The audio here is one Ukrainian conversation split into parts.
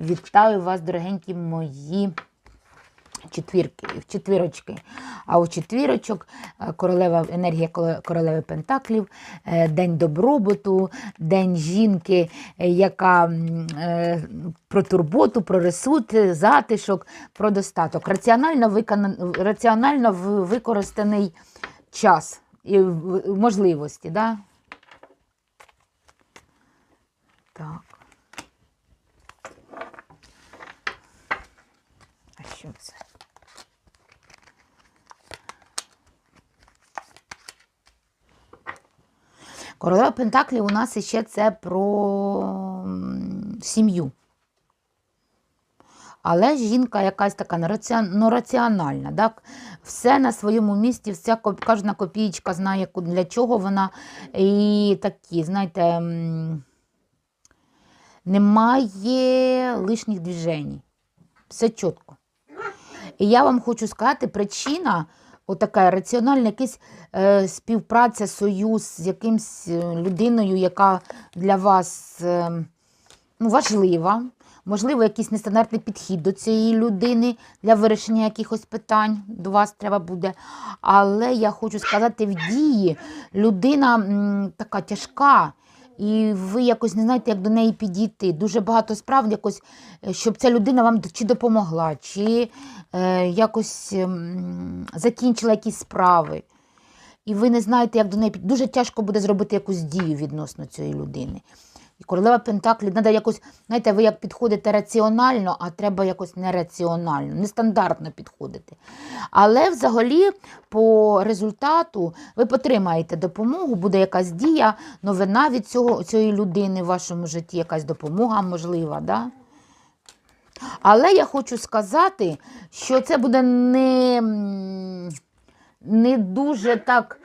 Вітаю вас, дорогенькі мої четвірки, четвірочки. А у четвірочок е, королева енергія королеви Пентаклів, е, день добробуту, день жінки, е, яка про турботу, про ресурс, затишок, про достаток. Раціонально, виконан, раціонально використаний час і можливості. Да? Це? Королева Пентаклів у нас іще це про сім'ю. Але жінка якась така раці- ну. Так? Все на своєму місці, вся, кожна копієчка знає, для чого вона. І такі, знаєте, немає лишніх движень. Все чітко. І я вам хочу сказати, причина отака раціональна, якась е, співпраця, союз з якимсь е, людиною, яка для вас е, ну, важлива. Можливо, якийсь нестандартний підхід до цієї людини для вирішення якихось питань до вас треба буде. Але я хочу сказати, в дії людина м, така тяжка, і ви якось не знаєте, як до неї підійти. Дуже багато справ, якось, е, щоб ця людина вам чи допомогла, чи е, якось е, закінчила якісь справи. І ви не знаєте, як до неї підійти. Дуже тяжко буде зробити якусь дію відносно цієї людини. І королева Пентаклі, треба якось, знаєте, ви як підходите раціонально, а треба якось нераціонально, нестандартно підходити. Але взагалі, по результату, ви потримаєте допомогу, буде якась дія, новина від цього, цієї людини в вашому житті, якась допомога можлива. Да? Але я хочу сказати, що це буде не, не дуже так,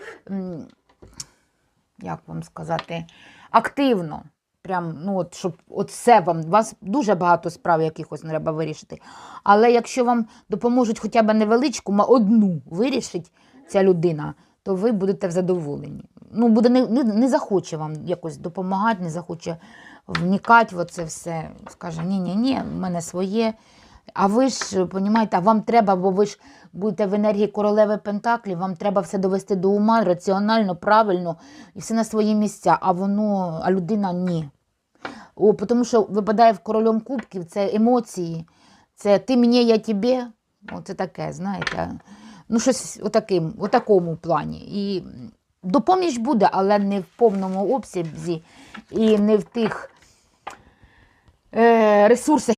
як вам сказати, активно. Прям, ну от, щоб от все вам, у вас дуже багато справ якихось треба вирішити. Але якщо вам допоможуть хоча б невеличку, ма одну вирішить ця людина, то ви будете в задоволенні. Ну, буде не, не, не захоче вам якось допомагати, не захоче вникати в це все. Скаже, ні-ні-ні, в мене своє. А ви ж, розумієте, а вам треба, бо ви ж будете в енергії королеви Пентаклів, вам треба все довести до ума раціонально, правильно і все на свої місця, а воно, а людина ні. О, тому що випадає в королем кубків, це емоції, це ти мені, я тебе. Оце таке, знаєте. Ну, щось отаким, у такому плані. І допоміж буде, але не в повному обсязі і не в тих е, ресурсах.